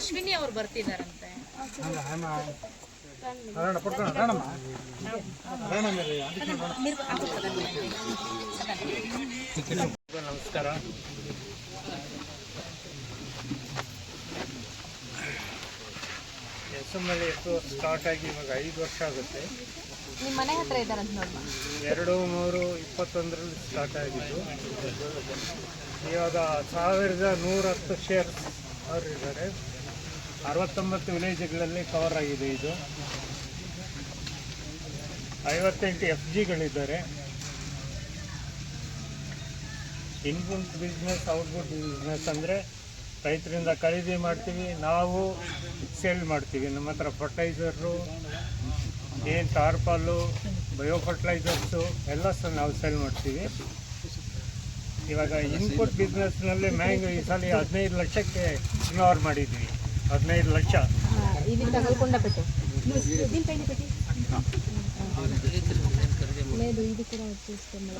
ಅಶ್ವಿನಿ ಅವ್ರು ಬರ್ತಿದಾರಂತೆ. ನಮಸ್ಕಾರ ಎಸ್ ಎಂ ಎಲ್ ಎಷ್ಟು ಸ್ಟಾರ್ಟ್ ಆಗಿ ಇವಾಗ ಐದು ವರ್ಷ ಆಗುತ್ತೆ. ನಿಮ್ಮ ಮನೆ ಹತ್ರ ಇದ್ದಾರಂತ ನೋಡಿ ಎರಡು ಮೂರು ಇಪ್ಪತ್ತೊಂದರಲ್ಲಿ ಸ್ಟಾರ್ಟ್ ಆಗಿದ್ದು. ಇವಾಗ ಸಾವಿರದ ನೂರ ಹತ್ತು ಶೇರ್ ಅವ್ರು ಇದ್ದಾರೆ. ಅರವತ್ತೊಂಬತ್ತು ವಿಲೇಜ್ಗಳಲ್ಲಿ ಕವರ್ ಆಗಿದೆ ಇದು. ಐವತ್ತೆಂಟು ಎಫ್ ಜಿಗಳಿದ್ದಾರೆ ಇನ್ಪುಟ್ ಬಿಸ್ನೆಸ್ ಔಟ್ಪುಟ್ ಬಿಸ್ನೆಸ್ ಅಂದರೆ ರೈತರಿಂದ ಖರೀದಿ ಮಾಡ್ತೀವಿ, ನಾವು ಸೇಲ್ ಮಾಡ್ತೀವಿ. ನಮ್ಮ ಹತ್ರ ಫರ್ಟೈಸರು ಏನು ಟಾರ್ಪಾಲು ಬಯೋ ಫರ್ಟಿಲೈಸರ್ಸು ಎಲ್ಲ ಸಹ ನಾವು ಸೇಲ್ ಮಾಡ್ತೀವಿ. ಇವಾಗ ಇನ್ಪುಟ್ ಬಿಸ್ನೆಸ್ನಲ್ಲಿ ಮ್ಯಾಂಗ್ ಈ ಸಲ ಹದಿನೈದು ಲಕ್ಷಕ್ಕೆ ಇನ್ವಾಲ್ವ್ ಮಾಡಿದ್ವಿ ಹದಿನೈದು ಲಕ್ಷ ఇది తగలకుండా పెట్టు దీనిపైన పెట్టి లేదు ఇది కూడా వచ్చేస్తుంది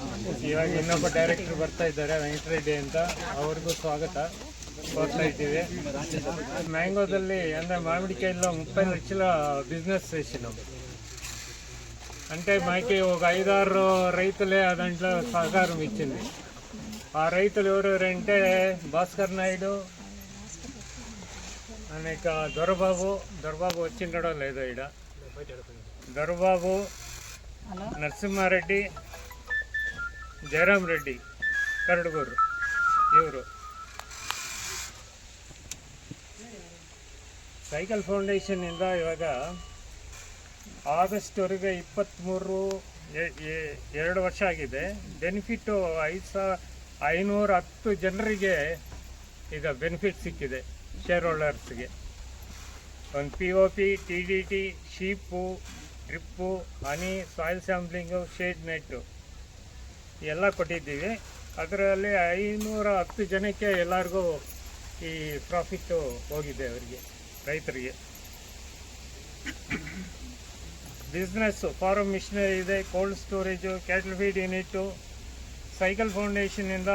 ಇವಾಗ ಇನ್ನೊಬ್ಬ ಡೈರೆಕ್ಟರ್ ಬರ್ತಾ ಇದ್ದಾರೆ ವೆಂಕಟರೆಡ್ಡಿ ಅಂತ ಅವ್ರಿಗೂ ಸ್ವಾಗತ ಕೋರ್ತಾ ಇದ್ದೀವಿ ಮ್ಯಾಂಗೋದಲ್ಲಿ ಅಂದರೆ మామిడికాయల్లో ముప్పై లక్షల బిజినెస్ చేసినాం అంటే మాకి ఒక ఐదారు రైతులే దాంట్లో సహకారం ఇచ్చింది ఆ రైతులు ఎవరెవరంటే భాస్కర్ నాయుడు అనేక దొరబాబు దొరబాబు వచ్చిండడం లేదో ఈడ దొరబాబు నరసింహారెడ్డి ಜಯರಾಮ್ ರೆಡ್ಡಿ ಕರಡುಗೂರು ಇವರು ಸೈಕಲ್ ಫೌಂಡೇಶನ್ನಿಂದ ಇವಾಗ ಆಗಸ್ಟ್ವರೆಗೆ ಇಪ್ಪತ್ತ್ಮೂರು ಎ- ಎ- ಎರಡು ವರ್ಷ ಆಗಿದೆ ಬೆನಿಫಿಟ್ಟು ಐದು ಸಾವಿರ ಐನೂರ ಹತ್ತು ಜನರಿಗೆ ಈಗ ಬೆನಿಫಿಟ್ ಸಿಕ್ಕಿದೆ ಶೇರ್ ಹೋಲ್ಡರ್ಸ್ಗೆ ಒಂದು P O P T D T sheep drip ಹನಿ ಸಾಯಿಲ್ ಸ್ಯಾಂಪ್ಲಿಂಗು ಶೇಡ್ ನೆಟ್ಟು ಎಲ್ಲ ಕೊಟ್ಟಿದ್ದೀವಿ. ಅದರಲ್ಲಿ ಐನೂರ ಹತ್ತು ಜನಕ್ಕೆ ಎಲ್ಲರಿಗೂ ಈ ಪ್ರಾಫಿಟ್ಟು ಹೋಗಿದೆ ಅವರಿಗೆ, ರೈತರಿಗೆ. ಬಿಸ್ನೆಸ್ಸು ಫಾರಮ್ ಮಿಷನರಿ ಇದೆ cold storage cattle feed unit cycle ಫೌಂಡೇಶನ್ನಿಂದ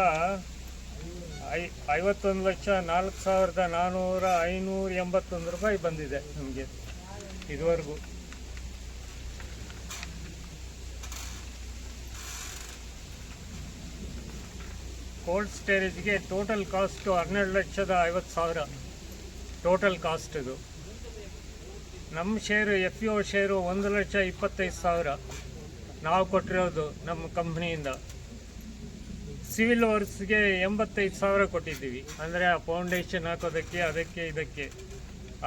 ಐ, ಐವತ್ತೊಂದು ಲಕ್ಷ ನಾಲ್ಕು ಸಾವಿರದ ನಾನ್ನೂರ ಐನೂರ ಎಂಬತ್ತೊಂದು ರೂಪಾಯಿ ಬಂದಿದೆ ನಮಗೆ ಇದುವರೆಗೂ. ಕೋಲ್ಡ್ ಸ್ಟೋರೇಜ್ಗೆ ಟೋಟಲ್ ಕಾಸ್ಟು ಹನ್ನೆರಡು ಲಕ್ಷದ ಐವತ್ತು ಸಾವಿರ. ಟೋಟಲ್ ಕಾಸ್ಟ್ ಇದು. ನಮ್ಮ ಶೇರು ಎಫ್ ಯು ಶೇರು ಒಂದು ಲಕ್ಷ ಇಪ್ಪತ್ತೈದು ಸಾವಿರ. ನಾವು ಕೊಟ್ಟಿರೋದು ನಮ್ಮ ಕಂಪ್ನಿಯಿಂದ. ಸಿವಿಲ್ ವರ್ಕ್ಸ್ಗೆ ಎಂಬತ್ತೈದು ಸಾವಿರ ಕೊಟ್ಟಿದ್ದೀವಿ. ಅಂದರೆ ಆ ಫೌಂಡೇಶನ್ ಹಾಕೋದಕ್ಕೆ, ಅದಕ್ಕೆ, ಇದಕ್ಕೆ.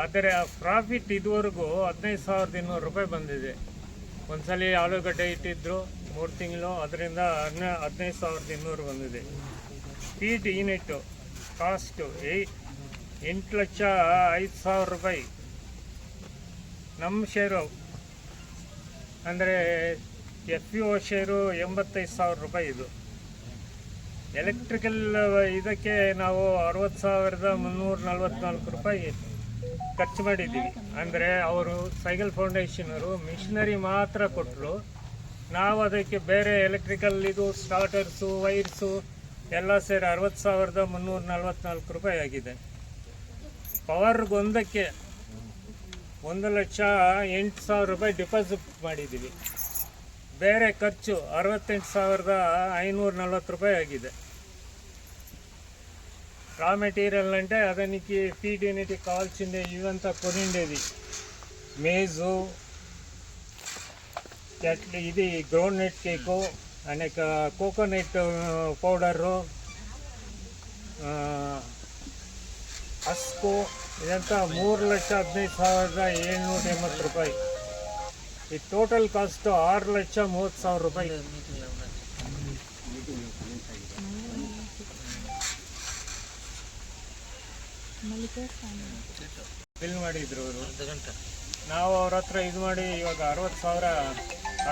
ಆದರೆ ಆ ಪ್ರಾಫಿಟ್ ಇದುವರೆಗೂ ಹದಿನೈದು ಸಾವಿರದ ಇನ್ನೂರು ರೂಪಾಯಿ ಬಂದಿದೆ. ಒಂದ್ಸಲಿ ಆಲೂಗಡ್ಡೆ ಇಟ್ಟಿದ್ದರು ಮೂರು ತಿಂಗಳು, ಅದರಿಂದ ಹನ್ನ ಹದಿನೈದು ಸಾವಿರದ ಇನ್ನೂರು ಬಂದಿದೆ. ಫೀಟ್ ಯೂನಿಟ್ಟು ಕಾಸ್ಟು ಏ ಎಂಟು ಲಕ್ಷ ಐದು ಸಾವಿರ ರೂಪಾಯಿ. ನಮ್ಮ ಶೇರು, ಅಂದರೆ ಎಫ್ ಯು ಶೇರು ಎಂಬತ್ತೈದು ಸಾವಿರ ರೂಪಾಯಿ ಇದು. ಎಲೆಕ್ಟ್ರಿಕಲ್ ಇದಕ್ಕೆ ನಾವು ಅರವತ್ತು ಸಾವಿರದ ಮುನ್ನೂರ ನಲ್ವತ್ನಾಲ್ಕು ರೂಪಾಯಿ ಖರ್ಚು ಮಾಡಿದ್ದೀವಿ. ಅಂದರೆ ಅವರು ಸೈಕಲ್ ಫೌಂಡೇಶನರು ಮಿಷನರಿ ಮಾತ್ರ ಕೊಟ್ಟರು ನಾವು ಅದಕ್ಕೆ ಬೇರೆ ಎಲೆಕ್ಟ್ರಿಕಲ್ ಇದು ಸ್ಟಾರ್ಟರ್ಸು ವೈರ್ಸು ಎಲ್ಲ ಸೇರಿ ಅರವತ್ತು ಸಾವಿರದ ಮುನ್ನೂರ ನಲ್ವತ್ನಾಲ್ಕು ರೂಪಾಯಿ ಆಗಿದೆ. ಪವರ್ಗೊಂದಕ್ಕೆ ಒಂದು ಲಕ್ಷ ಎಂಟು ಸಾವಿರ ರೂಪಾಯಿ ಡಿಪಾಸಿಟ್ ಮಾಡಿದ್ದೀವಿ. ಬೇರೆ ಖರ್ಚು ಅರವತ್ತೆಂಟು ಸಾವಿರದ ಐನೂರ ನಲ್ವತ್ತು ರೂಪಾಯಿ ಆಗಿದೆ. రా మెటీరియల్ అంటే అతనికి ఫీడ్ యూనిట్ కావాల్సిందే ఇవంతా కొనిండేది మేజు ఎట్లా ఇది గ్రౌండ్నట్ కేకు అనేక కోకోనట్ పౌడరు అస్కు ఇదంతా ಮೂರು ಲಕ್ಷ ಹದಿನೈದು ಸಾವಿರದ ಏಳ್ನೂರ ಎಂಬತ್ತು ರೂಪಾಯಿ. ಈ ಟೋಟಲ್ ಕಾಸ್ಟ್ ಆರು ಲಕ್ಷ ಮೂವತ್ತು ಸಾವಿರ ರೂಪಾಯಿ. ಬಿಲ್ ಮಾಡಿದ್ರು ಅವರು ನಾವು ಅವ್ರ ಹತ್ರ ಇದು ಮಾಡಿ ಇವಾಗ ಅರವತ್ತು ಸಾವಿರ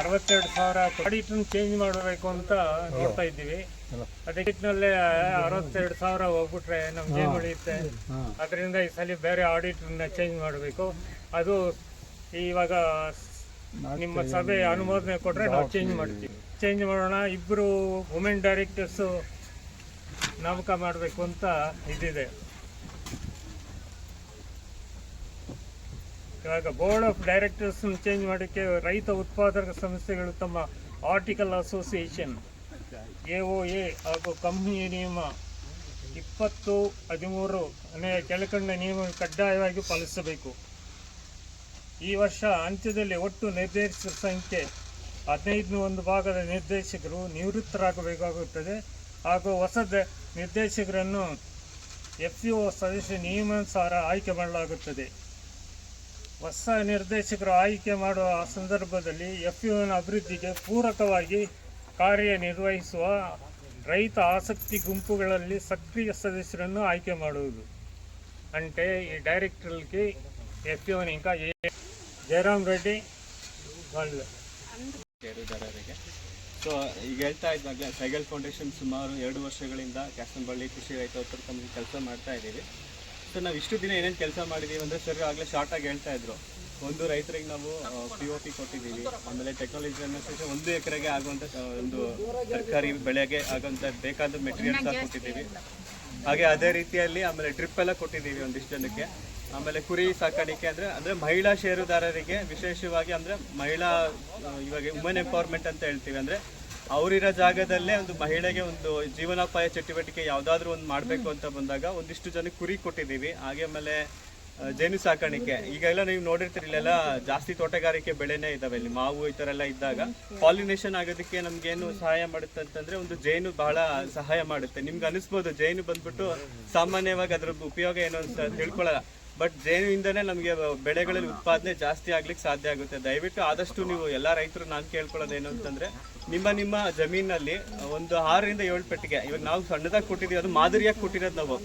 ಅರವತ್ತೆರಡು ಸಾವಿರ ಕ್ರೆಡಿಟ್ ಚೇಂಜ್ ಮಾಡಬೇಕು ಅಂತ ನೋಡ್ತಾ ಇದ್ದೀವಿ. ಅದಕ್ಕಿಟ್ನಲ್ಲೇ ಅರವತ್ತೆರಡು ಸಾವಿರ ಹೋಗ್ಬಿಟ್ರೆ ನಮ್ಗೆ ಏನು ಉಳಿಯುತ್ತೆ? ಅದರಿಂದ ಈ ಸಲ ಬೇರೆ ಆಡಿಟ್ನ ಚೇಂಜ್ ಮಾಡಬೇಕು. ಅದು ಇವಾಗ ನಿಮ್ಮ ಸಭೆ ಅನುಮೋದನೆ ಕೊಟ್ಟರೆ ನಾವು ಚೇಂಜ್ ಮಾಡ್ತೀವಿ. ಚೇಂಜ್ ಮಾಡೋಣ ಇಬ್ಬರು ವುಮೆನ್ ಡೈರೆಕ್ಟರ್ಸು ನೇಮಕ ಮಾಡಬೇಕು ಅಂತ ಇದಿದೆ. ಇವಾಗ ಬೋರ್ಡ್ ಆಫ್ ಡೈರೆಕ್ಟರ್ಸ್ ಚೇಂಜ್ ಮಾಡೋಕ್ಕೆ ರೈತ ಉತ್ಪಾದಕ ಸಂಸ್ಥೆಗಳು ತಮ್ಮ article association A O A ಹಾಗೂ ಕಂಪ್ನಿಯ ನಿಯಮ ಇಪ್ಪತ್ತು ಹದಿಮೂರು ಅನೇಕ ಕೆಳಕಂಡ ನಿಯಮ ಕಡ್ಡಾಯವಾಗಿ ಪಾಲಿಸಬೇಕು. ಈ ವರ್ಷ ಅಂತ್ಯದಲ್ಲಿ ಒಟ್ಟು ನಿರ್ದೇಶಕರ ಸಂಖ್ಯೆ ಹದಿನೈದು ಒಂದು ಭಾಗದ ನಿರ್ದೇಶಕರು ನಿವೃತ್ತರಾಗಬೇಕಾಗುತ್ತದೆ ಹಾಗೂ ಹೊಸ ದ- ನಿರ್ದೇಶಕರನ್ನು ಎಫ್ ಯು ಸದಸ್ಯ ನಿಯಮಾನುಸಾರ ಆಯ್ಕೆ ಮಾಡಲಾಗುತ್ತದೆ ಹೊಸ ನಿರ್ದೇಶಕರು ಆಯ್ಕೆ ಮಾಡುವ ಸಂದರ್ಭದಲ್ಲಿ ಎಫ್ ಯುನ ಅಭಿವೃದ್ಧಿಗೆ ಪೂರಕವಾಗಿ ಕಾರ್ಯನಿರ್ವಹಿಸುವ ರೈತ ಆಸಕ್ತಿ ಗುಂಪುಗಳಲ್ಲಿ ಸಕ್ರಿಯ ಸದಸ್ಯರನ್ನು ಆಯ್ಕೆ ಮಾಡುವುದು అంటే ఈ డైరెక్టర్లకి ఎఫ్ఓని ఇంకా ಜಯರಾಮ್ ರೆಡ್ಡಿ ಸೊ ಈಗ ಹೇಳ್ತಾ ಇದ್ದಾಗ ಸೈಗಲ್ ಫೌಂಡೇಶನ್ ಸುಮಾರು ಎರಡು ವರ್ಷಗಳಿಂದ ಕ್ಯಾಸನಬಳ್ಳಿ ಕೃಷಿ ರೈತೋತ್ತರ ತಮಗೆ ಕೆಲಸ ಮಾಡ್ತಾ ಇದ್ದೀವಿ. ಸೊ ನಾವು ಇಷ್ಟು ದಿನ ಏನೇನು ಕೆಲಸ ಮಾಡಿದ್ದೀವಿ ಅಂದರೆ ಸರ್ ಆಗಲೇ ಶಾರ್ಟಾಗಿ ಹೇಳ್ತಾ ಇದ್ರು. ಒಂದು ರೈತರಿಗೆ ನಾವು ಪಿ ಒ ಪಿ ಕೊಟ್ಟಿದ್ದೀವಿ. ಆಮೇಲೆ ಟೆಕ್ನಾಲಜಿ ಅನುಸರಿಸಿ ಒಂದು ಎಕರೆಗೆ ಆಗುವಂಥ ಒಂದು ತರಕಾರಿ ಬೆಳೆಗೆ ಆಗುವಂಥ ಬೇಕಾದ ಮೆಟೀರಿಯಲ್ಸ್ ಕೊಟ್ಟಿದ್ದೀವಿ. ಹಾಗೆ ಅದೇ ರೀತಿಯಲ್ಲಿ ಆಮೇಲೆ ಟ್ರಿಪ್ ಎಲ್ಲ ಕೊಟ್ಟಿದ್ದೀವಿ ಒಂದಿಷ್ಟು ಜನಕ್ಕೆ. ಆಮೇಲೆ ಕುರಿ ಸಾಕಾಣಿಕೆ ಅಂದ್ರೆ ಅಂದ್ರೆ ಮಹಿಳಾ ಷೇರುದಾರರಿಗೆ ವಿಶೇಷವಾಗಿ ಅಂದ್ರೆ ಮಹಿಳಾ ಇವಾಗ ವುಮೆನ್ ಎಂಪವರ್ಮೆಂಟ್ ಅಂತ ಹೇಳ್ತೀವಿ ಅಂದ್ರೆ, ಅವರಿರೋ ಜಾಗದಲ್ಲೇ ಒಂದು ಮಹಿಳೆಗೆ ಒಂದು ಜೀವನೋಪಾಯ ಚಟುವಟಿಕೆ ಯಾವ್ದಾದ್ರು ಒಂದು ಮಾಡಬೇಕು ಅಂತ ಬಂದಾಗ ಒಂದಿಷ್ಟು ಜನ ಕುರಿ ಕೊಟ್ಟಿದ್ದೀವಿ. ಹಾಗೆ ಆಮೇಲೆ ಜೇನು ಸಾಕಾಣಿಕೆ. ಈಗೆಲ್ಲ ನೀವು ನೋಡಿರ್ತೀರಿ, ಇಲ್ಲೆಲ್ಲ ಜಾಸ್ತಿ ತೋಟಗಾರಿಕೆ ಬೆಳೆನೇ ಇದಾವೆ ಇಲ್ಲಿ. ಮಾವು ಈ ಥರ ಎಲ್ಲ ಇದ್ದಾಗ ಪಾಲಿನೇಷನ್ ಆಗೋದಕ್ಕೆ ನಮ್ಗೇನು ಸಹಾಯ ಮಾಡುತ್ತೆ ಅಂತಂದ್ರೆ ಒಂದು ಜೇನು ಬಹಳ ಸಹಾಯ ಮಾಡುತ್ತೆ. ನಿಮ್ಗೆ ಅನಿಸ್ಬೋದು, ಜೇನು ಬಂದ್ಬಿಟ್ಟು ಸಾಮಾನ್ಯವಾಗಿ ಅದ್ರ ಉಪಯೋಗ ಏನು ಅಂತ ತಿಳ್ಕೊಳ್ಳಲ್ಲ ಬಟ್ ಜೇನಿಂದನೇ ನಮಗೆ ಬೆಳೆಗಳಲ್ಲಿ ಉತ್ಪಾದನೆ ಜಾಸ್ತಿ ಆಗ್ಲಿಕ್ಕೆ ಸಾಧ್ಯ ಆಗುತ್ತೆ. ದಯವಿಟ್ಟು ಆದಷ್ಟು ನೀವು ಎಲ್ಲ ರೈತರು ನಾನು ಏನು ಅಂತಂದ್ರೆ, ನಿಮ್ಮ ನಿಮ್ಮ ಜಮೀನಲ್ಲಿ ಒಂದು ಆರರಿಂದ ಏಳು ಪೆಟ್ಟಿಗೆ, ಇವಾಗ ನಾವು ಸಣ್ಣದಾಗಿ ಕೊಟ್ಟಿದ್ದೀವಿ ಅದು ಮಾದರಿಯಾಗಿ ಕೊಟ್ಟಿರೋದು ನಾವು.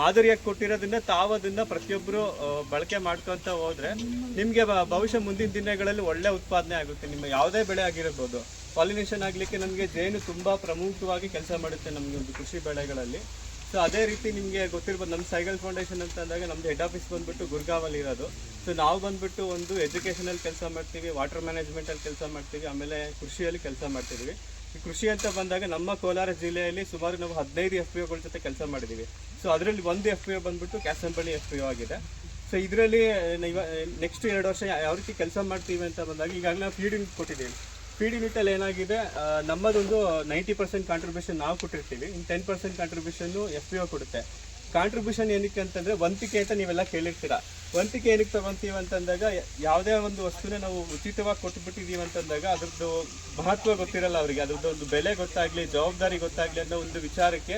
ಮಾದರಿಯಾಗಿ ಕೊಟ್ಟಿರೋದ್ರಿಂದ ತಾವು ಅದನ್ನ ಪ್ರತಿಯೊಬ್ಬರು ಬಳಕೆ ಮಾಡ್ಕೊತ ಹೋದ್ರೆ ನಿಮಗೆ ಭವಿಷ್ಯ ಮುಂದಿನ ದಿನಗಳಲ್ಲಿ ಒಳ್ಳೆ ಉತ್ಪಾದನೆ ಆಗುತ್ತೆ. ನಿಮ್ಮ ಯಾವುದೇ ಬೆಳೆ ಆಗಿರಬಹುದು ಪಾಲಿನೇಷನ್ ಆಗಲಿಕ್ಕೆ ನಮಗೆ ಜೇನು ತುಂಬಾ ಪ್ರಮುಖವಾಗಿ ಕೆಲಸ ಮಾಡುತ್ತೆ ನಮಗೆ ಒಂದು ಕೃಷಿ ಬೆಳೆಗಳಲ್ಲಿ. ಸೊ ಅದೇ ರೀತಿ ನಿಮಗೆ ಗೊತ್ತಿರ್ಬೋದು ನಮ್ಮ ಸೈಕಲ್ ಫೌಂಡೇಶನ್ ಅಂತ ಅಂದಾಗ ನಮ್ಮದು ಹೆಡ್ ಆಫೀಸ್ ಬಂದ್ಬಿಟ್ಟು ಗುರ್ಗಾವಲ್ಲಿ ಇರೋದು. ಸೊ ನಾವು ಬಂದ್ಬಿಟ್ಟು ಒಂದು ಎಜುಕೇಷನಲ್ಲಿ ಕೆಲಸ ಮಾಡ್ತೀವಿ ವಾಟರ್ ಮ್ಯಾನೇಜ್ಮೆಂಟಲ್ಲಿ ಕೆಲಸ ಮಾಡ್ತೀವಿ, ಆಮೇಲೆ ಕೃಷಿಯಲ್ಲಿ ಕೆಲಸ ಮಾಡ್ತಿದ್ದೀವಿ ಈ ಕೃಷಿ ಅಂತ ಬಂದಾಗ ನಮ್ಮ ಕೋಲಾರ ಜಿಲ್ಲೆಯಲ್ಲಿ ಸುಮಾರು ನಾವು ಹದಿನೈದು ಎಫ್ ಪಿ ಒಗಳ ಜೊತೆ ಕೆಲಸ ಮಾಡಿದ್ದೀವಿ ಸೊ ಅದರಲ್ಲಿ ಒಂದು ಎಫ್ ಪಿ ಒ ಬಂದ್ಬಿಟ್ಟು ಕ್ಯಾಸಂಬಳ್ಳಿ ಎಫ್ ಪಿ ಒ ಆಗಿದೆ. ಸೊ ಇದರಲ್ಲಿ ನೆಕ್ಸ್ಟ್ ಎರಡು ವರ್ಷ ಯಾವ ರೀತಿ ಕೆಲಸ ಮಾಡ್ತೀವಿ ಅಂತ ಬಂದಾಗ ಈಗಾಗಲೇ ನಾವು ಫೀಡಿಂಗ್ ಕೊಟ್ಟಿದ್ದೀವಿ. ಫೀಡ್ ಯೂನಿಟಲ್ಲಿ ಏನಾಗಿದೆ ನಮ್ಮದೊಂದು ನೈಂಟಿ ಪರ್ಸೆಂಟ್ ಕಾಂಟ್ರಿಬ್ಯೂಷನ್ ನಾವು ಕೊಟ್ಟಿರ್ತೀವಿ. ಇನ್ನು ten percent contribution F P O ಕೊಡುತ್ತೆ. ಕಾಂಟ್ರಿಬ್ಯೂಷನ್ ಏನಕ್ಕೆ ಅಂತಂದರೆ ವಂತಿಕೆ ಅಂತ ನೀವೆಲ್ಲ ಕೇಳಿರ್ತೀರಾ. ವಂತಿಕೆ ಏನಕ್ಕೆ ತಗೊಂತೀವಿ ಅಂತಂದಾಗ, ಯಾವುದೇ ಒಂದು ವಸ್ತುನ ನಾವು ಉಚಿತವಾಗಿ ಕೊಟ್ಬಿಟ್ಟಿದ್ದೀವಿ ಅಂತಂದಾಗ, ಅದ್ರದ್ದು ಮಹತ್ವ ಗೊತ್ತಿರಲ್ಲ ಅವರಿಗೆ. ಅದ್ರದ್ದು ಒಂದು ಬೆಲೆ ಗೊತ್ತಾಗಲಿ, ಜವಾಬ್ದಾರಿ ಗೊತ್ತಾಗಲಿ ಅನ್ನೋ ಒಂದು ವಿಚಾರಕ್ಕೆ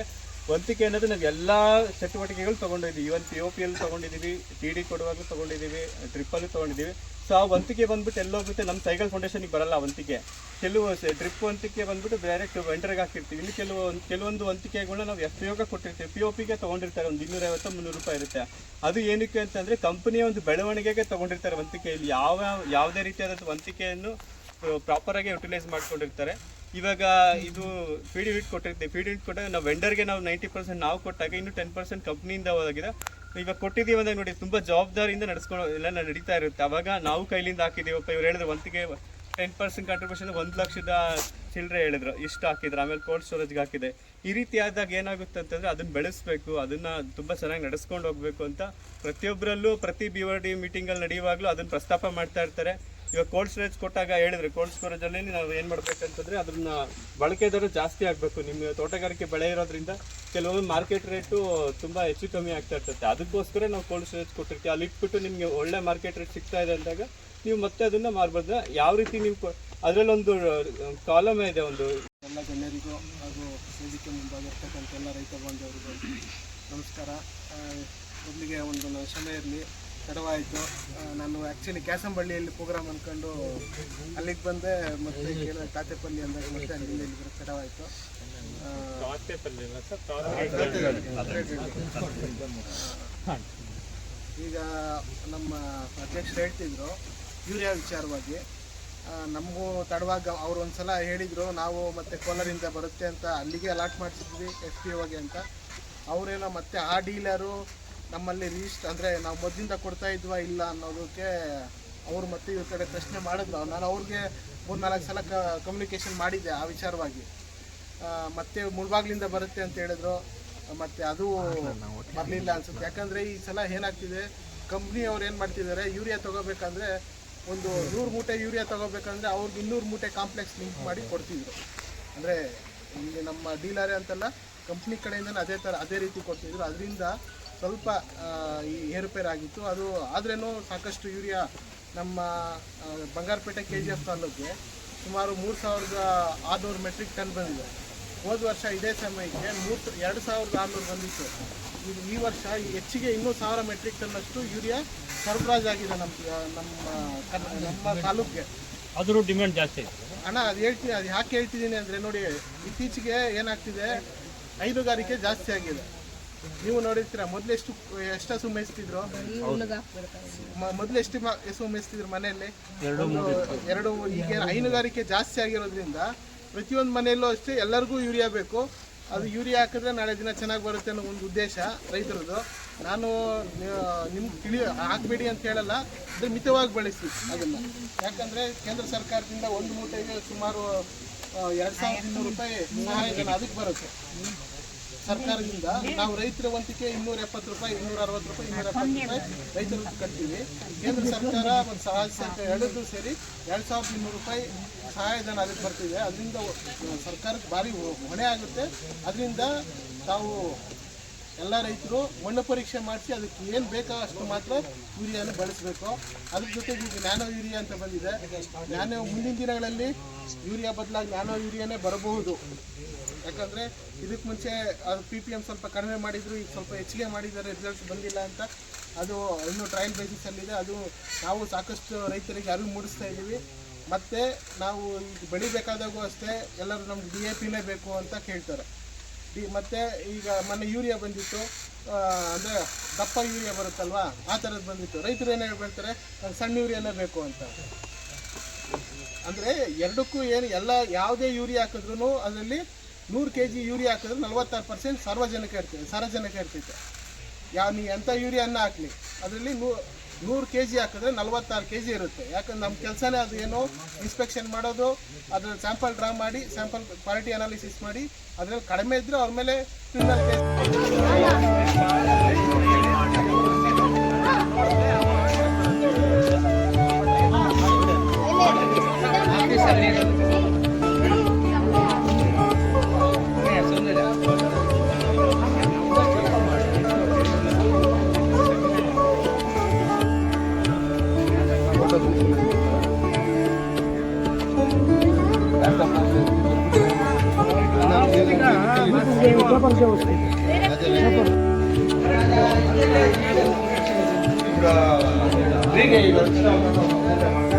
ವಂತಿಕೆ ಅನ್ನೋದು ನಾವು ಎಲ್ಲ ಚಟುವಟಿಕೆಗಳು ತೊಗೊಂಡಿದ್ದೀವಿ. ಇವನ್ ಪಿ ಒ ಪಿ ಅಲ್ಲಿ ತೊಗೊಂಡಿದ್ದೀವಿ ಟಿ ಡಿ ಕೊಡುವಾಗಲೂ ತೊಗೊಂಡಿದ್ದೀವಿ ಟ್ರಿಪ್ಪಲ್ಲೂ ತೊಗೊಂಡಿದ್ದೀವಿ. ಸೊ ಆ ವಂತಿಕೆ ಬಂದ್ಬಿಟ್ಟು ಎಲ್ಲೋಗುತ್ತೆ ನಮ್ಮ ಸೈಕಲ್ ಫೌಂಡೇಶನ್ಗೆ ಬರಲ್ಲ ವಂತಿಕೆ. ಕೆಲವು ಟ್ರಿಪ್ ವಂತಿಕೆ ಬಂದ್ಬಿಟ್ಟು ಡೈರೆಕ್ಟ್ ವೆಂಡರ್ಗೆ ಹಾಕಿರ್ತೀವಿ. ಇನ್ನು ಕೆಲವು ಕೆಲವೊಂದು ವಂತಿಕೆಗಳನ್ನ ನಾವು ಎಫ್ ಯೋಗ ಕೊಟ್ಟಿರ್ತೀವಿ. ಪಿ ಒ ಪಿಗೆ ತೊಗೊಂಡಿರ್ತಾರೆ, ಒಂದು ಇನ್ನೂರೈವತ್ತು, ಮುನ್ನೂರು ರೂಪಾಯಿ ಇರುತ್ತೆ. ಅದು ಏನಕ್ಕೆ ಅಂತಂದರೆ ಕಂಪ್ನಿಯ ಒಂದು ಬೆಳವಣಿಗೆಗೆ ತೊಗೊಂಡಿರ್ತಾರೆ ವಂತಿಕೆಯಲ್ಲಿ ಯಾವ, ಯಾವುದೇ ರೀತಿಯಾದ ವಂತಿಕೆಯನ್ನು ಪ್ರಾಪರ್ ಆಗಿ ಯುಟಿಲೈಸ್ ಮಾಡ್ಕೊಂಡಿರ್ತಾರೆ. ಇವಾಗ ಇದು ಫೀಡ್ ಯೂನಿಟ್ ಕೊಟ್ಟಿರ್ತೀವಿ. ಫೀಡ್ ಯೂನಿಟ್ ಕೊಟ್ಟಾಗ ನಾವು ವೆಂಡರ್ಗೆ ನಾವು ನೈಂಟಿ ಪರ್ಸೆಂಟ್ ನಾವು ಕೊಟ್ಟಾಗ ಇನ್ನು ಟೆನ್ ಪರ್ಸೆಂಟ್ ಕಂಪ್ನಿಯಿಂದ ಹೋಗಿದೆ ಇವಾಗ ಕೊಟ್ಟಿದ್ದೀವಿ ಅಂದಾಗ ನೋಡಿ ತುಂಬ ಜವಾಬ್ದಾರಿಯಿಂದ ನಡ್ಸ್ಕೊಂಡು ಎಲ್ಲ ನಡೀತಾ ಇರುತ್ತೆ. ಅವಾಗ ನಾವು ಕೈಲಿಂದ ಹಾಕಿದ್ದೀವಪ್ಪ, ಇವ್ರು ಹೇಳಿದ್ರು ಒಂದಿಗೆ ಟೆನ್ ಪರ್ಸೆಂಟ್ ಕಾಂಟ್ರಿಬ್ಯೂಷನ್ ಒಂದು ಲಕ್ಷದ ಚಿಲ್ಲರೆ ಹೇಳಿದ್ರು. ಇಷ್ಟು ಹಾಕಿದ್ರು. ಆಮೇಲೆ ಕೋಲ್ಡ್ ಸ್ಟೋರೇಜ್ಗೆ ಹಾಕಿದೆ. ಈ ರೀತಿ ಆದಾಗ ಏನಾಗುತ್ತೆ ಅಂತಂದರೆ ಅದನ್ನ ಬೆಳೆಸಬೇಕು, ಅದನ್ನು ತುಂಬ ಚೆನ್ನಾಗಿ ನಡೆಸ್ಕೊಂಡು ಹೋಗಬೇಕು ಅಂತ ಪ್ರತಿಯೊಬ್ಬರಲ್ಲೂ ಪ್ರತಿ ಬಿ ಆರ್ ಡಿ ಮೀಟಿಂಗಲ್ಲಿ ನಡೆಯುವಾಗಲೂ ಅದನ್ನು ಪ್ರಸ್ತಾಪ ಮಾಡ್ತಾ ಇರ್ತಾರೆ. ಇವಾಗ ಕೋಲ್ಡ್ ಸ್ಟೋರೇಜ್ ಕೊಟ್ಟಾಗ ಹೇಳಿದ್ರೆ ಕೋಲ್ಡ್ ಸ್ಟೋರೇಜಲ್ಲಿ ನಾವು ಏನು ಮಾಡ್ಬೇಕಂತಂದ್ರೆ ಅದನ್ನ ದರ ಜಾಸ್ತಿ ಆಗಬೇಕು. ನಿಮ್ಮ ತೋಟಗಾರಿಕೆ ಬೆಳೆ ಇರೋದ್ರಿಂದ ಕೆಲವೊಮ್ಮೆ ಮಾರ್ಕೆಟ್ ರೇಟು ತುಂಬ ಹೆಚ್ಚು ಕಮ್ಮಿ ಆಗ್ತಾ ಇರ್ತದೆ. ಅದಕ್ಕೋಸ್ಕರ ನಾವು ಕೋಲ್ಡ್ ಸ್ಟೋರೇಜ್ ಕೊಟ್ಟಿರ್ತೀವಿ. ಅಲ್ಲಿ ಇಟ್ಬಿಟ್ಟು ನಿಮಗೆ ಒಳ್ಳೆ ಮಾರ್ಕೆಟ್ ರೇಟ್ ಸಿಗ್ತಾ ಇದೆ ಅಂದಾಗ ನೀವು ಮತ್ತೆ ಅದನ್ನ ಮಾರ್ಬೋದು? ಯಾವ ರೀತಿ ನೀವು ಅದರಲ್ಲೊಂದು ಕಾಲಮ್ ಇದೆ ಒಂದು. ಎಲ್ಲ ಜನರಿಗೂ ಹಾಗೂ ವೇದಿಕೆ ಮುಂದಾಗಿರ್ತಕ್ಕಂಥ ಎಲ್ಲ ರೈತ ಬಾಂಧವರಿಗೂ ನಮಸ್ಕಾರ. ಮೊದಲಿಗೆ ಒಂದು ಸಮಯದಲ್ಲಿ ಇರಲಿ. ತಡವಾಯಿತು. ನಾನು ಆ್ಯಕ್ಚುಲಿ ಕ್ಯಾಸಂಬಳ್ಳಿಯಲ್ಲಿ ಪ್ರೋಗ್ರಾಮ್ ಅಂದ್ಕೊಂಡು ಅಲ್ಲಿಗೆ ಬಂದೆ ಮತ್ತೆ ಕೇಳಿದ ತಾತೆಪಲ್ಲಿ ಅಂದಾಗ ಮತ್ತೆ ಅಲ್ಲಿಂದ ಇಲ್ಲಿ ಬರೋ ತಡವಾಯಿತು. ಈಗ ನಮ್ಮ ಅಧ್ಯಕ್ಷರು ಹೇಳ್ತಿದ್ರು ಯೂರಿಯಾ ವಿಚಾರವಾಗಿ? ನಮಗೂ ತಡವಾಗ ಅವ್ರು ಒಂದ್ಸಲ ಹೇಳಿದರು ನಾವು ಮತ್ತೆ ಕೋಲಾರಿಂದ ಬರುತ್ತೆ ಅಂತ ಅಲ್ಲಿಗೆ ಅಲಾಟ್ ಮಾಡಿಸಿದ್ವಿ ಎಫ್ ಪಿ ಓಗೆ ಅಂತ. ಅವರೇನೋ ಮತ್ತೆ ಆ ಡೀಲರು ನಮ್ಮಲ್ಲಿ ರಿಜಿಸ್ಟರ್ ಅಂದರೆ ನಾವು ಮೊದಲಿಂದ ಕೊಡ್ತಾ ಇದ್ವಾ ಇಲ್ಲ ಅನ್ನೋದಕ್ಕೆ ಅವ್ರು ಮತ್ತೆ ಇವ್ರ ಕಡೆ ಪ್ರಶ್ನೆ ಮಾಡಿದ್ರು. ನಾನು ಅವ್ರಿಗೆ ಮೂರು ನಾಲ್ಕು ಸಲ ಕಮ್ಯುನಿಕೇಷನ್ ಮಾಡಿದ್ದೆ ಆ ವಿಚಾರವಾಗಿ. ಮತ್ತೆ ಮುಳ್ಬಾಗ್ಲಿಂದ ಬರುತ್ತೆ ಅಂತ ಹೇಳಿದ್ರು. ಮತ್ತೆ ಅದು ಬರಲಿಲ್ಲ ಅನ್ಸುತ್ತೆ. ಯಾಕಂದ್ರೆ ಈ ಸಲ ಏನಾಗ್ತಿದೆ ಕಂಪ್ನಿ ಅವ್ರು ಏನು ಮಾಡ್ತಿದ್ದಾರೆ, ಯೂರಿಯಾ ತಗೋಬೇಕಂದ್ರೆ ಒಂದು ನೂರು ಮೂಟೆ ಯೂರಿಯಾ ತಗೋಬೇಕಂದ್ರೆ ಅವ್ರಿಗೆ ಇನ್ನೂರು ಮೂಟೆ ಕಾಂಪ್ಲೆಕ್ಸ್ ಲಿಂಕ್ ಮಾಡಿ ಕೊಡ್ತಿದ್ರು ಅಂದರೆ ಇಲ್ಲಿ ನಮ್ಮ ಡೀಲರೇ ಅಂತಲ್ಲ ಕಂಪ್ನಿ ಕಡೆಯಿಂದ ಅದೇ ಥರ ಅದೇ ರೀತಿ ಕೊಡ್ತಿದ್ರು. ಅದರಿಂದ ಸ್ವಲ್ಪ ಈ ಏರುಪೇರಾಗಿತ್ತು. ಅದು ಆದ್ರೂ ಸಾಕಷ್ಟು ಯೂರಿಯಾ ನಮ್ಮ ಬಂಗಾರಪೇಟೆ ಕೆ ಜಿ ಎಫ್ ತಾಲೂಕಿಗೆ ಸುಮಾರು ಮೂರು ಸಾವಿರದ ಆರುನೂರು ಮೆಟ್ರಿಕ್ ಟನ್ ಬಂದಿದೆ. ಹೋದ ವರ್ಷ ಇದೇ ಸಮಯಕ್ಕೆ ಮೂರು ಎರಡು ಸಾವಿರದ ಆರುನೂರು ಬಂದಿತ್ತು. ಇದು ಈ ವರ್ಷ ಹೆಚ್ಚಿಗೆ ಇನ್ನೂ ಸಾವಿರ ಮೆಟ್ರಿಕ್ ಟನ್ನಷ್ಟು ಯೂರಿಯಾ ಸರಬರಾಜಾಗಿದೆ ನಮ್ಮ ನಮ್ಮ ನಮ್ಮ ತಾಲೂಕಿಗೆ. ಅದ್ರ ಡಿಮ್ಯಾಂಡ್ ಜಾಸ್ತಿ ಅಣ್ಣ ಅದು ಹೇಳ್ತೀನಿ ಅದು ಯಾಕೆ ಹೇಳ್ತಿದ್ದೀನಿ ಅಂದರೆ ನೋಡಿ ಇತ್ತೀಚೆಗೆ ಏನಾಗ್ತಿದೆ ಹೈನುಗಾರಿಕೆ ಜಾಸ್ತಿ ಆಗಿದೆ. ನೀವು ನೋಡಿರ್ತೀರಾ ಮೊದಲು ಎಷ್ಟು ಎಷ್ಟು ಹಸು ಮೇಯಿಸ್ತಿದ್ರು? ಮೊದ್ಲು ಎಷ್ಟು ಮ- ಹಸು ಮೇಯಿಸ್ತಿದ್ರು ಮನೆಯಲ್ಲಿ? ಒಂದು ಎರಡು ಈಗ ಹೈನುಗಾರಿಕೆ ಜಾಸ್ತಿ ಆಗಿರೋದ್ರಿಂದ ಪ್ರತಿಯೊಂದು ಮನೆಯಲ್ಲೂ ಅಷ್ಟೇ ಎಲ್ಲರಿಗೂ ಯೂರಿಯಾ ಬೇಕು. ಅದು ಯೂರಿಯಾ ಹಾಕಿದ್ರೆ ನಾಳೆ ದಿನ ಚೆನ್ನಾಗಿ ಬರುತ್ತೆ ಅನ್ನೋ ಒಂದು ಉದ್ದೇಶ ರೈತರದ್ದು. ನಾನು ನಿಮ್ಗೆ ತಿಳಿ ಹಾಕಬೇಡಿ ಅಂತ ಹೇಳಲ್ಲ ಅದು ಮಿತವಾಗಿ ಬಳಸಿ ಅದನ್ನು. ಯಾಕಂದರೆ ಕೇಂದ್ರ ಸರ್ಕಾರದಿಂದ ಒಂದು ಮೂಟೆಗೆ ಸುಮಾರು ಎರಡು ಸಾವಿರದ ಇನ್ನೂರು ರೂಪಾಯಿ ಸಹಾಯಧನ ಅದಕ್ಕೆ ಬರುತ್ತೆ. ಸರ್ಕಾರದಿಂದ ನಾವು ರೈತರ ವಂತಿಕೆ ಇನ್ನೂರ ಎಪ್ಪತ್ತು ರೂಪಾಯಿ ಇನ್ನೂರ ಅರವತ್ತು ರೂಪಾಯಿ ಇನ್ನೂರ ಎಪ್ಪತ್ತು ರೂಪಾಯಿ ರೈತರು ಕಟ್ತೀವಿ. ಕೇಂದ್ರ ಸರ್ಕಾರ ಒಂದು ಸಹಾಯ ಅಂತ ಎರಡದ್ದು ಸೇರಿ ಎರಡು ಸಾವಿರದ ಇನ್ನೂರು ರೂಪಾಯಿ ಸಹಾಯಧನ ಅದಕ್ಕೆ ಬರ್ತಿದೆ. ಅದರಿಂದ ಸರ್ಕಾರಕ್ಕೆ ಭಾರಿ ಹೊಣೆ ಆಗುತ್ತೆ. ಅದರಿಂದ ತಾವು ಎಲ್ಲ ರೈತರು ಮಣ್ಣು ಪರೀಕ್ಷೆ ಮಾಡಿಸಿ ಅದಕ್ಕೆ ಏನು ಬೇಕೋ ಅಷ್ಟು ಮಾತ್ರ ಯೂರಿಯಾನ ಬಳಸಬೇಕು. ಅದ್ರ ಜೊತೆಗೆ ಈಗ ನ್ಯಾನೋ ಯೂರಿಯಾ ಅಂತ ಬಂದಿದೆ. ನ್ಯಾನೋ ಮುಂದಿನ ದಿನಗಳಲ್ಲಿ ಯೂರಿಯಾ ಬದಲಾಗಿ ನ್ಯಾನೋ ಯೂರಿಯಾನೇ ಬರಬಹುದು. ಯಾಕಂದರೆ ಇದಕ್ಕೆ ಮುಂಚೆ ಅದು ಪಿ ಪಿ ಎಂ ಸ್ವಲ್ಪ ಕಡಿಮೆ ಮಾಡಿದ್ರು, ಈಗ ಸ್ವಲ್ಪ ಹೆಚ್ಚಿಗೆ ಮಾಡಿದ್ದಾರೆ ರಿಸಲ್ಟ್ಸ್ ಬಂದಿಲ್ಲ ಅಂತ. ಅದು ಇನ್ನೂ ಟ್ರಯಲ್ ಬೇಸಿಸಲ್ಲಿದೆ ಅದು ನಾವು ಸಾಕಷ್ಟು ರೈತರಿಗೆ ಅರಿವು ಮೂಡಿಸ್ತಾ ಇದ್ದೀವಿ. ಮತ್ತು ನಾವು ಈಗ ಬೆಳಿಬೇಕಾದಾಗೂ ಅಷ್ಟೇ ಎಲ್ಲರೂ ನಮ್ಗೆ ಡಿ ಎ ಪಿನೇ ಬೇಕು ಅಂತ ಕೇಳ್ತಾರೆ. ಡಿ ಮತ್ತು ಈಗ ಮೊನ್ನೆ ಯೂರಿಯಾ ಬಂದಿತ್ತು. ಅಂದರೆ ದಪ್ಪ ಯೂರಿಯಾ ಬರುತ್ತಲ್ವಾ? ಆ ಥರದ್ದು ಬಂದಿತ್ತು. ರೈತರು ಏನು ಹೇಳ್ಬಿಡ್ತಾರೆ? "ನಂಗೆ ಸಣ್ಣ ಯೂರಿಯಾನೇ ಬೇಕು ಅಂತ. ಅಂದರೆ ಎರಡಕ್ಕೂ ಏನು, ಎಲ್ಲ ಯಾವುದೇ ಯೂರಿಯಾ ಹಾಕಿದ್ರು ಅದರಲ್ಲಿ ನೂರು ಕೆ ಜಿ ಯೂರಿಯಾ ಹಾಕಿದ್ರೆ ನಲ್ವತ್ತಾರು ಪರ್ಸೆಂಟ್ ಸಾರ್ವಜನಿಕ ಇರ್ತದೆ ಸಾರ್ವಜನಿಕ ಇರ್ತೈತೆ. ಯಾವ ನೀ ಎಂಥ ಯೂರಿಯಾನ ಹಾಕಲಿ? ಅದರಲ್ಲಿ ನೂ, ನೂರು ಕೆ ಜಿ ಹಾಕಿದ್ರೆ ನಲ್ವತ್ತಾರು ಕೆ ಜಿ ಇರುತ್ತೆ. ಯಾಕಂದ್ರೆ ನಮ್ಮ ಕೆಲಸನೇ ಅದು ಏನು? ಇನ್ಸ್ಪೆಕ್ಷನ್ ಮಾಡೋದು ಅದ್ರ ಸ್ಯಾಂಪಲ್ ಡ್ರಾ ಮಾಡಿ ಸ್ಯಾಂಪಲ್ ಕ್ವಾಲಿಟಿ ಅನಾಲಿಸಿಸ್ ಮಾಡಿ, ಅದರಲ್ಲಿ ಕಡಿಮೆ ಇದ್ದರೆ ಅವ್ರ ಮೇಲೆ ಕ್ರಿಮಿನಲ್ ಕೇಸ್ 我知道我知道我在这哈